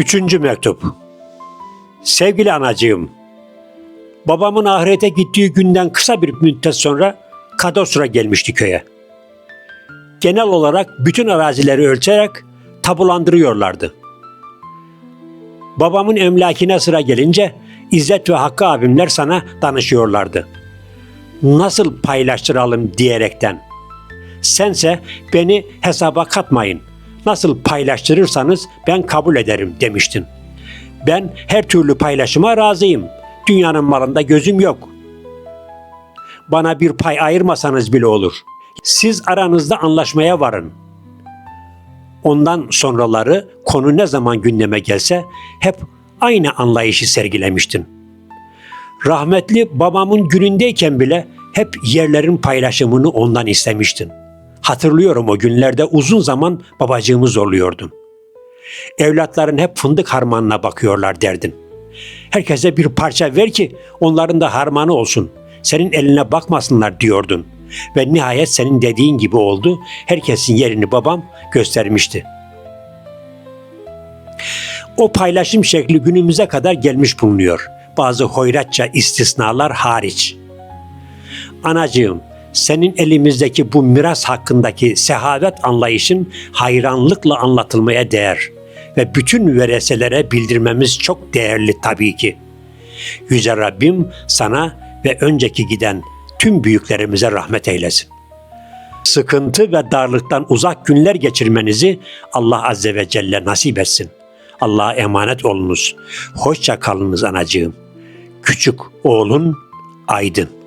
Üçüncü mektup. Sevgili anacığım, babamın ahirete gittiği günden kısa bir müddet sonra kadastro gelmişti köye. Genel olarak bütün arazileri ölçerek tabulandırıyorlardı. Babamın emlakine sıra gelince İzzet ve Hakkı abimler sana danışıyorlardı. Nasıl paylaştıralım diyerekten. Sense beni hesaba katmayın. Nasıl paylaştırırsanız ben kabul ederim demiştin. Ben her türlü paylaşıma razıyım. Dünyanın malında gözüm yok. Bana bir pay ayırmasanız bile olur. Siz aranızda anlaşmaya varın. Ondan sonraları konu ne zaman gündeme gelse hep aynı anlayışı sergilemiştin. Rahmetli babamın günündeyken bile hep yerlerin paylaşımını ondan istemiştin. Hatırlıyorum o günlerde uzun zaman babacığımı zorluyordun. Evlatların hep fındık harmanına bakıyorlar derdin. Herkese bir parça ver ki onların da harmanı olsun. Senin eline bakmasınlar diyordun. Ve nihayet senin dediğin gibi oldu. Herkesin yerini babam göstermişti. O paylaşım şekli günümüze kadar gelmiş bulunuyor. Bazı hoyratça istisnalar hariç. Anacığım, senin elimizdeki bu miras hakkındaki sehavet anlayışın hayranlıkla anlatılmaya değer ve bütün vereselere bildirmemiz çok değerli tabii ki. Yüce Rabbim sana ve önceki giden tüm büyüklerimize rahmet eylesin. Sıkıntı ve darlıktan uzak günler geçirmenizi Allah Azze ve Celle nasip etsin. Allah'a emanet olunuz. Hoşça kalınız anacığım. Küçük oğlun Aydın.